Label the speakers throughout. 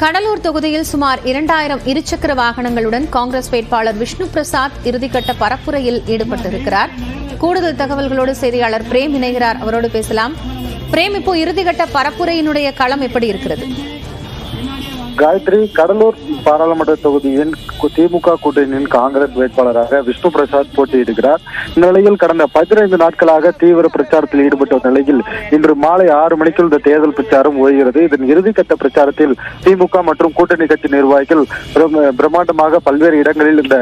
Speaker 1: கடலூர் தொகுதியில் சுமார் இரண்டாயிரம் இருசக்கர வாகனங்களுடன் காங்கிரஸ் வேட்பாளர் விஷ்ணு பிரசாத் இறுதிக்கட்ட பரப்புரையில் ஈடுபட்டிருக்கிறார். கூடுதல் தகவல்களோடு செய்தியாளர் பிரேம் இணைகிறார். அவரோடு பேசலாம். பிரேம் இப்போ இறுதிக்கட்ட பரப்புரையினுடைய களம் எப்படி இருக்கிறது?
Speaker 2: காயத்ரி கடலூர் பாராளுமன்ற தொகுதியின் திமுக கூட்டணியின் காங்கிரஸ் வேட்பாளராக விஷ்ணு பிரசாத் போட்டியிடுகிறார். இந்த நிலையில் கடந்த பதினைந்து நாட்களாக தீவிர பிரச்சாரத்தில் ஈடுபட்ட நிலையில் இன்று மாலை ஆறு மணிக்கு இந்த தேர்தல் பிரச்சாரம் ஓய்கிறது. இதன் இறுதிக்கட்ட பிரச்சாரத்தில் திமுக மற்றும் கூட்டணி கட்சி நிர்வாகிகள் பிரம்மாண்டமாக பல்வேறு இடங்களில் இந்த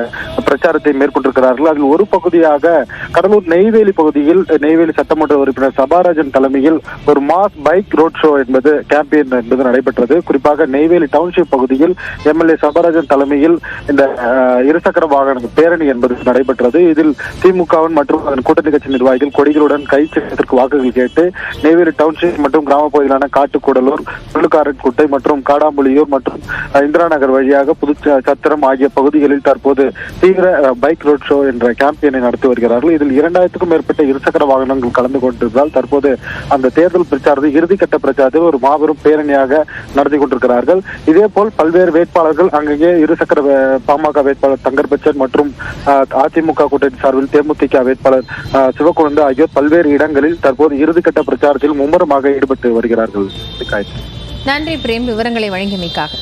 Speaker 2: பிரச்சாரத்தை மேற்கொண்டிருக்கிறார்கள். அதில் ஒரு பகுதியாக கடலூர் நெய்வேலி பகுதியில் நெய்வேலி சட்டமன்ற உறுப்பினர் சபாராஜன் தலைமையில் ஒரு மாஸ் பைக் ரோட் ஷோ என்பது கேம்பெயின் என்பது நடைபெற்றது. குறிப்பாக நெய்வேலி டவுன்ஷிப் பகுதியில் எம்எல்ஏ சபாராஜன் தலைமையில் இந்த இருசக்கர வாகன பேரணி என்பது நடைபெற்றது. இதில் திமுகவின் மற்றும் அதன் கூட்டணி கட்சி நிர்வாகிகள் கொடிகளுடன் கை சின்னத்திற்கு வாக்குகள் கேட்டு நெய்வேலி டவுன்ஷிப் மற்றும் கிராம பகுதிகளான காட்டுக்கூடலூர் புல்லுக்காரன்குட்டை மற்றும் காடாம்புலியூர் மற்றும் இந்திரா நகர் வழியாக புது சத்திரம் ஆகிய பகுதிகளில் தற்போது தீவிர பைக் ரோட் ஷோ என்ற கேம்பெயினை நடத்தி வருகிறார்கள். இதில் இரண்டாயிரத்துக்கும் மேற்பட்ட இருசக்கர வாகனங்கள் கலந்து கொண்டிருந்தால் தற்போது அந்த தேர்தல் பிரச்சாரத்தை இறுதிக்கட்ட பிரச்சாரத்தில் ஒரு மாபெரும் பேரணியாக நடத்தி கொண்டிருக்கிறார்கள். இதே போல் பல்வேறு வேட்பாளர்கள் அங்கங்கே இருசக்கர பாமக வேட்பாளர் தங்கர் பச்சன் மற்றும் அதிமுக கூட்டணி சார்பில் தேமுதிக வேட்பாளர் சிவக்குழந்தை ஆகியோர் பல்வேறு இடங்களில் தற்போது இறுதிக்கட்ட பிரச்சாரத்தில் மும்முரமாக ஈடுபட்டு வருகிறார்கள்.
Speaker 1: நன்றி பிரேம் விவரங்களை வழங்கியமைக்காக.